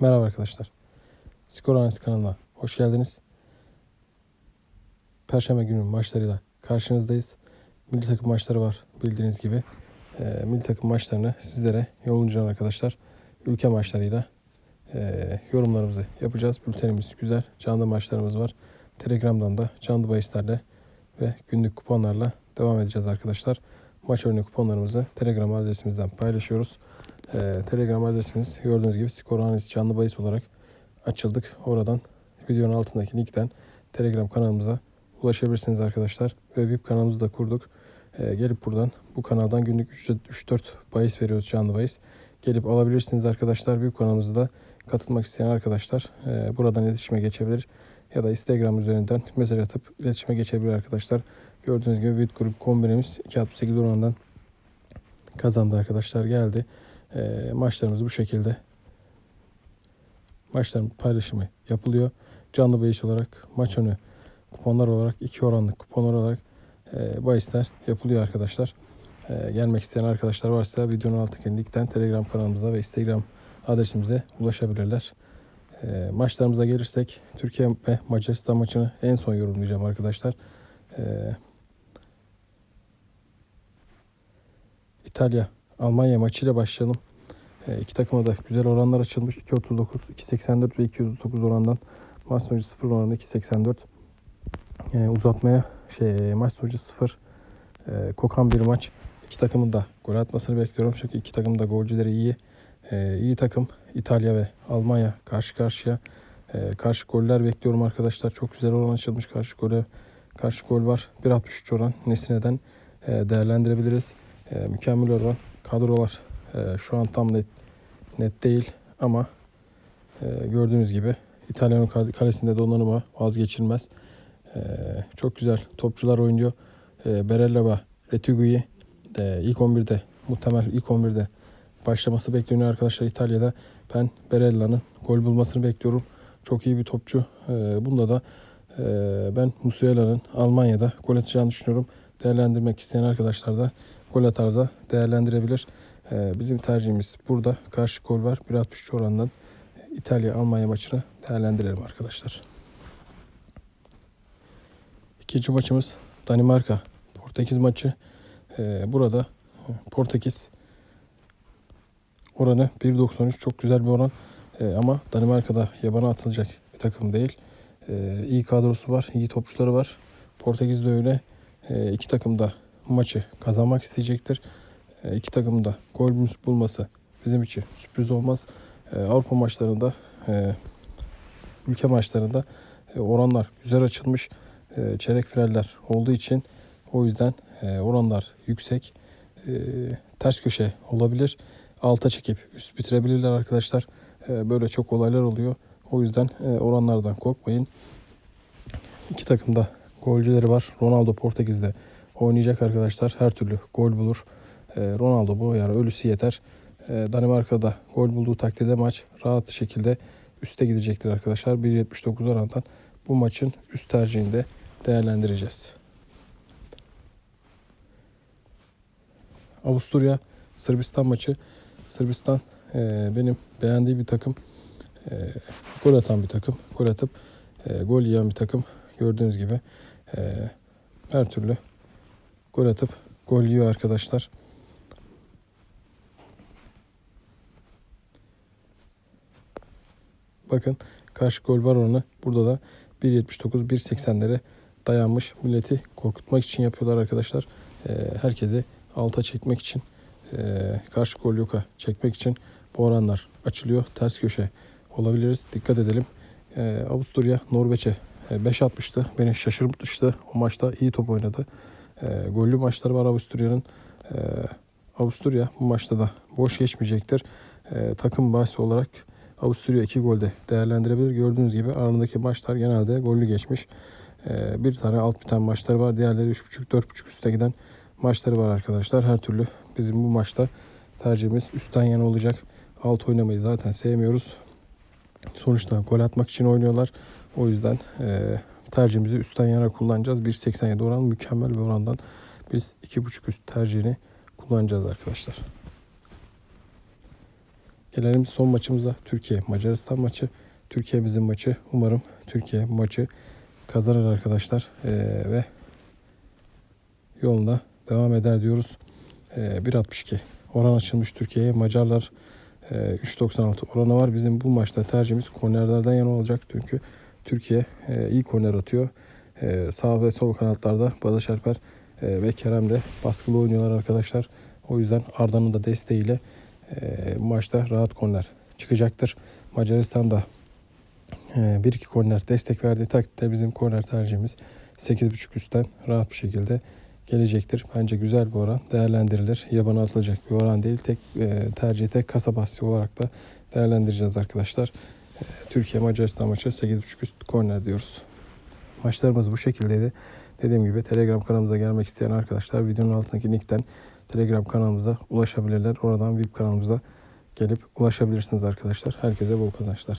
Merhaba arkadaşlar. Skor Analiz kanalına hoş geldiniz. Perşembe günü maçlarıyla karşınızdayız. Milli takım maçları var bildiğiniz gibi. Ee, milli takım maçlarını sizlere yollayacağım arkadaşlar. Ülke maçlarıyla e, yorumlarımızı yapacağız. Bültenimiz güzel. Canlı maçlarımız var. Telegram'dan da canlı bahislerle ve günlük kuponlarla devam edeceğiz arkadaşlar. Maç örneği kuponlarımızı Telegram adresimizden paylaşıyoruz. Ee, Telegram adresimiz gördüğünüz gibi skor analiz canlı bahis olarak açıldık. Oradan videonun altındaki linkten Telegram kanalımıza ulaşabilirsiniz arkadaşlar. Ve VIP kanalımızı da kurduk. Ee, gelip buradan bu kanaldan günlük 3-4 bahis veriyoruz canlı bahis. Gelip alabilirsiniz arkadaşlar. VIP kanalımıza da katılmak isteyen arkadaşlar e, buradan iletişime geçebilir. Ya da Instagram üzerinden mesaj atıp iletişime geçebilir arkadaşlar. Gördüğünüz gibi VIP grup kombinemiz 2.68 oranından kazandı arkadaşlar geldi. E, maçlarımız bu şekilde maçların paylaşımı yapılıyor. Canlı bahis olarak maç önü kuponlar olarak iki oranlık kuponlar olarak e, bahisler yapılıyor arkadaşlar. E, gelmek isteyen arkadaşlar varsa videonun altındaki linkten Telegram kanalımıza ve Instagram adresimize ulaşabilirler. E, maçlarımıza gelirsek Türkiye ve Macaristan maçını en son yorumlayacağım arkadaşlar. E, İtalya Almanya maçıyla başlayalım. E, iki takıma da güzel oranlar açılmış. 2.39, 2.84 ve 2.39 orandan maç sonucu 0 oranı 2.84. E, uzatmaya şey maç sonucu 0 e, kokan bir maç. İki takımın da gol atmasını bekliyorum. Çünkü iki takım da golcüleri iyi. E, iyi takım İtalya ve Almanya karşı karşıya. E, karşı goller bekliyorum arkadaşlar. Çok güzel oran açılmış karşı gole. Karşı gol var. 1.63 oran. Nesine'den e, değerlendirebiliriz. E, mükemmel oran. Kadrolar e, şu an tam net net değil ama e, gördüğünüz gibi İtalya'nın kale- kalesinde donanımı vazgeçilmez. E, çok güzel topçular oynuyor. E, Barella ve Retegui de ilk 11'de muhtemel ilk 11'de başlaması bekleniyor arkadaşlar İtalya'da. Ben Barella'nın gol bulmasını bekliyorum. Çok iyi bir topçu. E, bunda da e, ben Musiala'nın Almanya'da gol atacağını düşünüyorum. Değerlendirmek isteyen arkadaşlar da gol atar da değerlendirebilir. Ee, bizim tercihimiz burada. Karşı gol var. 1.63 oranından İtalya-Almanya maçını değerlendirelim arkadaşlar. İkinci maçımız Danimarka. Portekiz maçı. Ee, burada Portekiz oranı 1.93 çok güzel bir oran. Ee, ama Danimarka'da yabana atılacak bir takım değil. İyi kadrosu var, iyi topçuları var. Portekiz de öyle. İki takım da maçı kazanmak isteyecektir. E, iki takımın da gol bulması bizim için sürpriz olmaz. E, Avrupa maçlarında, e, ülke maçlarında e, oranlar güzel açılmış. E, çeyrek finaller olduğu için o yüzden oranlar yüksek. Ters köşe olabilir. Alta çekip üst bitirebilirler arkadaşlar. Böyle çok olaylar oluyor. O yüzden oranlardan korkmayın. İki takımda golcüleri var. Ronaldo Portekiz'de oynayacak arkadaşlar. Her türlü gol bulur. E, Ronaldo bu yani ölüsü yeter. E, Danimarka'da gol bulduğu takdirde maç rahat şekilde üste gidecektir arkadaşlar. 1.79 orandan bu maçın üst tercihini de değerlendireceğiz. Avusturya Sırbistan maçı. Sırbistan e, benim beğendiğim bir takım. E, gol atan bir takım. Gol atıp e, gol yiyen bir takım. Gördüğünüz gibi e, her türlü gol atıp gol yiyor arkadaşlar. Bakın karşı gol var oranı burada da 1.79 1.80'lere dayanmış. Milleti korkutmak için yapıyorlar arkadaşlar. Ee, herkesi alta çekmek için e, karşı gol yoka çekmek için bu oranlar açılıyor. Ters köşe olabiliriz. Dikkat edelim. Ee, Avusturya Norveç'e e, 5.60'tı. Beni şaşırtmıştı. O maçta iyi top oynadı. E, gollü maçları var Avusturya'nın. E, Avusturya bu maçta da boş geçmeyecektir. E, takım bahsi olarak Avusturya 2 golde değerlendirebilir. Gördüğünüz gibi aralarındaki maçlar genelde gollü geçmiş. Ee, bir tane alt biten maçları var. Diğerleri 3.5-4.5 üste giden maçları var arkadaşlar. Her türlü bizim bu maçta tercihimiz üstten yana olacak. Alt oynamayı zaten sevmiyoruz. Sonuçta gol atmak için oynuyorlar. O yüzden e, tercihimizi üstten yana kullanacağız. 1.87 oran mükemmel bir orandan biz 2.5 üst tercihini kullanacağız arkadaşlar. Gelelim son maçımıza. Türkiye Macaristan maçı. Türkiye bizim maçı. Umarım Türkiye maçı kazanır arkadaşlar. Ee, ve yolunda devam eder diyoruz. Ee, 1.62 oran açılmış Türkiye'ye. Macarlar e, 3.96 oranı var. Bizim bu maçta tercihimiz kornerlerden yana olacak. Çünkü Türkiye e, iyi korner atıyor. E, sağ ve sol kanatlarda Barış Alper e, ve Kerem de baskılı oynuyorlar arkadaşlar. O yüzden Arda'nın da desteğiyle e, maçta rahat korner çıkacaktır. Macaristan da e, 1-2 korner destek verdiği takdirde bizim korner tercihimiz 8.5 üstten rahat bir şekilde gelecektir. Bence güzel bir oran değerlendirilir. Yabana atılacak bir oran değil. Tek e, tercih tek kasa bahsi olarak da değerlendireceğiz arkadaşlar. Türkiye Macaristan maçı 8.5 üst korner diyoruz. Maçlarımız bu şekildeydi. Dediğim gibi Telegram kanalımıza gelmek isteyen arkadaşlar videonun altındaki linkten Telegram kanalımıza ulaşabilirler. Oradan VIP kanalımıza gelip ulaşabilirsiniz arkadaşlar. Herkese bol kazançlar.